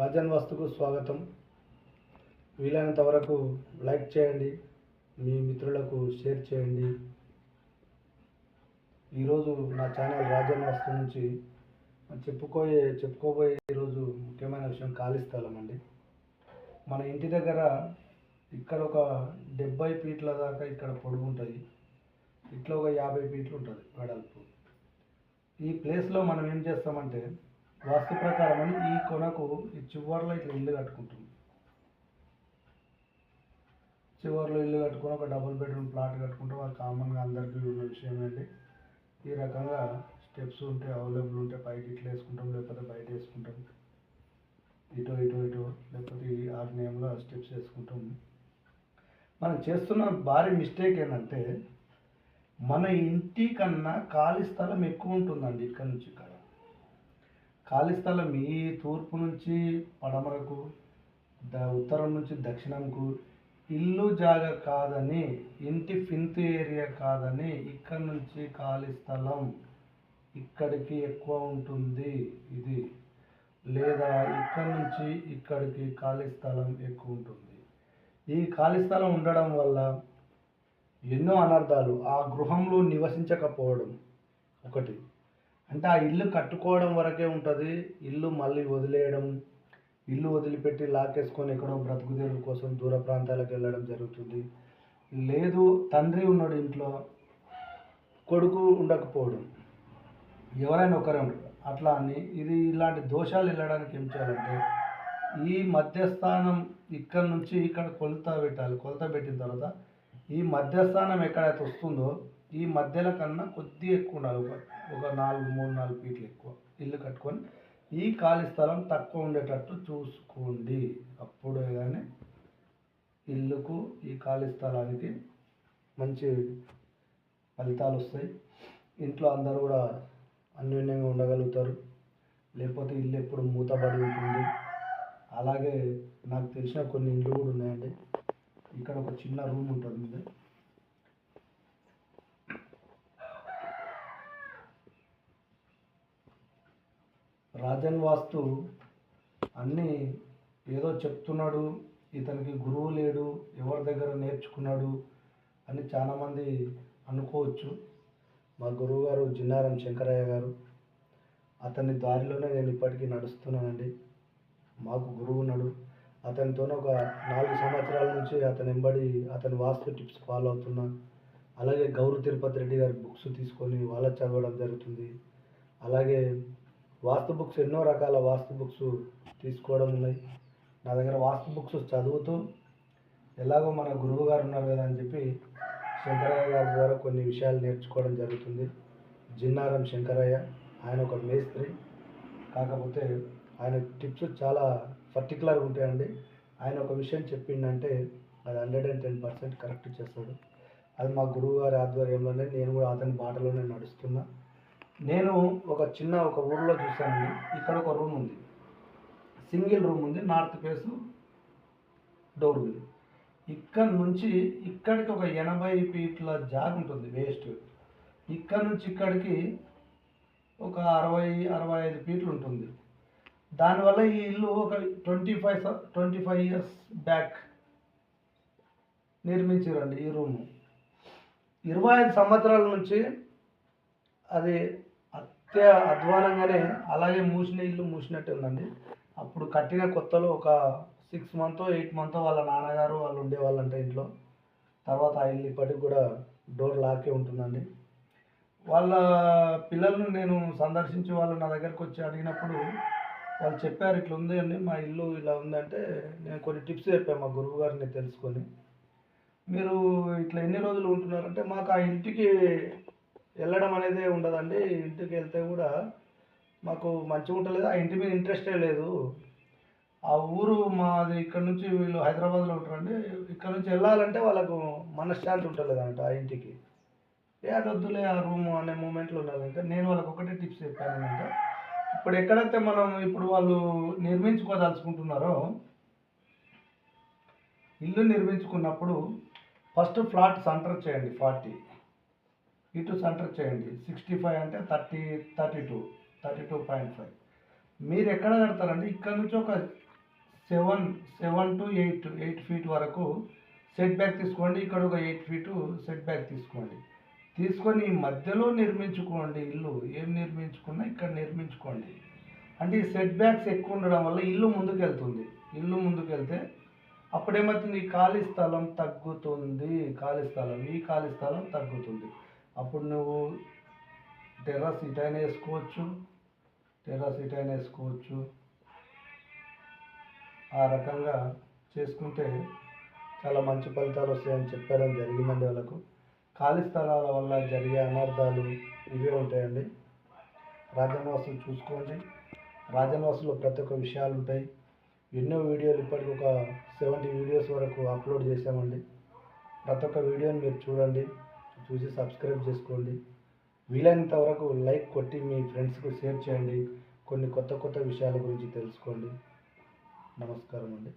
రాజన్ వస్తుకు స్వాగతం. వీలైనంత వరకు లైక్ చేయండి మీ మిత్రులకు షేర్ చేయండి. ఈరోజు నా ఛానల్ రాజన్ వస్తు నుంచి చెప్పుకోయే చెప్పుకోబోయే ఈరోజు ముఖ్యమైన విషయం ఖాళీ స్థలం అండి. మన ఇంటి దగ్గర ఇక్కడ ఒక డెబ్బై ఫీట్ల దాకా ఇక్కడ పొడుగు ఉంటుంది ఇట్లా ఒక యాభై ఫీట్లు ఉంటుంది వెడల్పు. ఈ ప్లేస్లో మనం ఏం చేస్తామంటే వాస్తు ప్రకారం ఈ కొనకు ఈ చివర్లో ఇట్లా ఇల్లు కట్టుకుంటాం చివర్లో ఇల్లు కట్టుకొని ఒక డబుల్ బెడ్రూమ్ ప్లాట్ కట్టుకుంటాం వాళ్ళు కామన్గా అందరికీ ఉన్న విషయం అండి ఈ రకంగా స్టెప్స్ ఉంటే అవైలబుల్ ఉంటే పైకి ఇట్లా వేసుకుంటాం లేకపోతే బయట వేసుకుంటాం. ఇటు ఇటు ఇటు లేకపోతే ఈ ఆగ్నేయంలో స్టెప్స్ వేసుకుంటాం. మనం చేస్తున్న భారీ మిస్టేక్ ఏంటంటే మన ఇంటి కన్నా ఖాళీ స్థలం ఎక్కువ ఉంటుందండి ఇక్కడ నుంచి ఇక్కడ. ఖాళీ స్థలం ఈ తూర్పు నుంచి పడమరకు ద ఉత్తరం నుంచి దక్షిణంకు. ఇల్లు జాగ కాదని ఇంటి ఫింత్ ఏరియా కాదని ఇక్కడ నుంచి ఖాళీ స్థలం ఇక్కడికి ఎక్కువ ఉంటుంది ఇది. లేదా ఇక్కడ నుంచి ఇక్కడికి ఖాళీ స్థలం ఎక్కువ ఉంటుంది. ఈ ఖాళీ స్థలం ఉండడం వల్ల ఎన్నో అనర్థాలు. ఆ గృహంలో నివసించకపోవడం ఒకటి. అంటే ఆ ఇల్లు కట్టుకోవడం వరకే ఉంటుంది. ఇల్లు మళ్ళీ వదిలేయడం ఇల్లు వదిలిపెట్టి లాకేసుకొని ఎక్కడో బ్రతుకుదేరు కోసం దూర ప్రాంతాలకు వెళ్ళడం జరుగుతుంది. లేదు తండ్రి ఉన్నాడు ఇంట్లో కొడుకు ఉండకపోవడం. ఎవరైనా ఒకరే అట్లా అని ఇది ఇలాంటి దోషాలు వెళ్ళడానికి ఏం చేయాలంటే ఈ మధ్యస్థానం ఇక్కడ నుంచి ఇక్కడ కొలత పెట్టాలి. కొలత పెట్టిన తర్వాత ఈ మధ్యస్థానం ఎక్కడైతే వస్తుందో ఈ మధ్యల కన్నా కొద్ది ఎక్కువ ఉండాలి. ఒక ఒక నాలుగు మూడు నాలుగు ఫీట్లు ఎక్కువ ఇల్లు కట్టుకొని ఈ ఖాళీ స్థలం తక్కువ ఉండేటట్టు చూసుకోండి. అప్పుడే కానీ ఇల్లుకు ఈ ఖాళీ స్థలానికి మంచి ఫలితాలు వస్తాయి. ఇంట్లో అందరూ కూడా అన్యోన్యంగా ఉండగలుగుతారు. లేకపోతే ఇల్లు ఎప్పుడు మూతబడి ఉంటుంది. అలాగే నాకు తెలిసిన కొన్ని ఇండ్లు కూడా ఉన్నాయండి. ఇక్కడ ఒక చిన్న రూమ్ ఉంటుంది. మీద రాజన్ వాస్తు అన్నీ ఏదో చెప్తున్నాడు ఇతనికి గురువు లేడు ఎవరి దగ్గర నేర్చుకున్నాడు అని చాలామంది అనుకోవచ్చు. మా గురువు గారు జిన్నారం శంకరయ్య గారు అతని దారిలోనే నేను ఇప్పటికీ నడుస్తున్నానండి. మాకు గురువు ఉన్నాడు. అతనితో ఒక నాలుగు సంవత్సరాల నుంచి అతని వెంబడి అతని వాస్తు టిప్స్ ఫాలో అవుతున్నా. అలాగే గౌరు తిరుపతి రెడ్డి గారి బుక్స్ తీసుకొని వాళ్ళ చదవడం జరుగుతుంది. అలాగే వాస్తు బుక్స్ ఎన్నో రకాల వాస్తు బుక్స్ తీసుకోవడం ఉన్నాయి నా దగ్గర వాస్తు బుక్స్ చదువుతూ ఎలాగో మన గురువు గారు ఉన్నారు కదా అని చెప్పి శంకరయ్య గారి ద్వారా కొన్ని విషయాలు నేర్చుకోవడం జరుగుతుంది. జిన్నారం శంకరయ్య ఆయన ఒక మేస్త్రి. కాకపోతే ఆయన టిప్స్ చాలా పర్టికులర్గా ఉంటాయండి. ఆయన ఒక విషయం చెప్పిండంటే అది hundred and ten percent correct చేస్తాడు. అది మా గురువు గారి ఆధ్వర్యంలోనే నేను కూడా అతని బాటలోనే నడుస్తున్నా. నేను ఒక చిన్న ఒక ఊర్లో చూశాను ఇక్కడ ఒక రూమ్ ఉంది. సింగిల్ రూమ్ ఉంది. నార్త్ ఫేస్ డోర్ ఉంది. ఇక్కడ నుంచి ఇక్కడికి ఒక ఎనభై ఫీట్ల జాగ్ ఉంటుంది వేస్ట్. ఇక్కడ నుంచి ఇక్కడికి ఒక అరవై అరవై ఐదు ఫీట్లు ఉంటుంది. దానివల్ల ఈ ఇల్లు ఒక twenty five twenty five years back నిర్మించారండి ఈ రూము. ఇరవై ఐదు సంవత్సరాల నుంచి అది అత్య అధ్వానంగానే అలాగే మూసిన ఇల్లు మూసినట్టు ఉందండి. అప్పుడు కట్టిన కొత్తలో ఒక సిక్స్ మంత్ ఎయిట్ మంత్ వాళ్ళ నాన్నగారు వాళ్ళు ఉండేవాళ్ళంట ఇంట్లో. తర్వాత ఆ ఇల్లు ఇప్పటికి కూడా డోర్ లాకే ఉంటుందండి. వాళ్ళ పిల్లలను నేను సందర్శించి వాళ్ళు నా దగ్గరకు వచ్చి అడిగినప్పుడు వాళ్ళు చెప్పారు ఇట్లా ఉంది అండి మా ఇల్లు ఇలా ఉందంటే నేను కొన్ని టిప్స్ చెప్పాను మా గురువు గారిని తెలుసుకొని. మీరు ఇట్లా ఎన్ని రోజులు ఉంటున్నారంటే మాకు ఆ ఇంటికి వెళ్ళడం అనేది ఉండదండి. ఇంటికి వెళ్తే కూడా మాకు మంచిగా ఉండలేదు ఆ ఇంటి మీద ఇంట్రెస్టే లేదు. ఆ ఊరు మాది ఇక్కడ నుంచి వీళ్ళు హైదరాబాద్లో ఉంటారండి. ఇక్కడ నుంచి వెళ్ళాలంటే వాళ్ళకు మనశ్శాంతి ఉంటలేదంట ఆ ఇంటికి. ఏ అది వద్దులే ఆ రూమ్ అనే మూమెంట్లో ఉన్నారు నేను వాళ్ళకి ఒకటే టిప్స్ చెప్పాను ఇప్పుడు ఎక్కడైతే మనం ఇప్పుడు వాళ్ళు నిర్మించుకోదలుచుకుంటున్నారో ఇల్లు నిర్మించుకున్నప్పుడు ఫస్ట్ ఫ్లాట్ సెంటర్ చేయండి ఫార్టీ. ఇటు సెంటర్ చేయండి. సిక్స్టీ ఫైవ్ అంటే thirty thirty two thirty two point five. మీరు ఎక్కడ కడతారండి ఇక్కడ నుంచి ఒక seven seven to eight eight feet వరకు సెట్ బ్యాక్ తీసుకోండి. ఇక్కడ ఒక ఎయిట్ ఫీటు సెట్ బ్యాక్ తీసుకోండి. తీసుకొని మధ్యలో నిర్మించుకోండి ఇల్లు. ఏం నిర్మించుకున్నా ఇక్కడ నిర్మించుకోండి. అంటే ఈ సెట్ బ్యాక్స్ ఎక్కువ ఉండడం వల్ల ఇల్లు ముందుకు వెళ్తుంది ఇల్లు ముందుకు వెళ్తే అప్పుడేమవుతుంది? ఈ ఖాళీ స్థలం తగ్గుతుంది. ఖాళీ స్థలం ఈ ఖాళీ స్థలం తగ్గుతుంది. అప్పుడు నువ్వు టెర్రస్ ఇటైనా వేసుకోవచ్చు టెర్రస్ ఇటైనా వేసుకోవచ్చు. ఆ రకంగా చేసుకుంటే చాలా మంచి ఫలితాలు వస్తాయని చెప్పడం జరిగిందండి వాళ్ళకు. ఖాళీ స్థలాల వల్ల జరిగే అనర్థాలు ఇవే ఉంటాయండి. రాజనివాసులు చూసుకోండి. రాజనివాసులో ప్రతి ఒక్క విషయాలు ఉంటాయి. ఎన్నో వీడియోలు ఇప్పటికి ఒక సెవెంటీ వీడియోస్ వరకు అప్లోడ్ చేసామండి ప్రతి ఒక్క వీడియోని మీరు చూడండి. చూసి సబ్స్క్రైబ్ చేసుకోండి. వీలైనంత వరకు లైక్ కొట్టి మీ ఫ్రెండ్స్కు షేర్ చేయండి. కొన్ని కొత్త కొత్త విషయాల గురించి తెలుసుకోండి. నమస్కారం అండి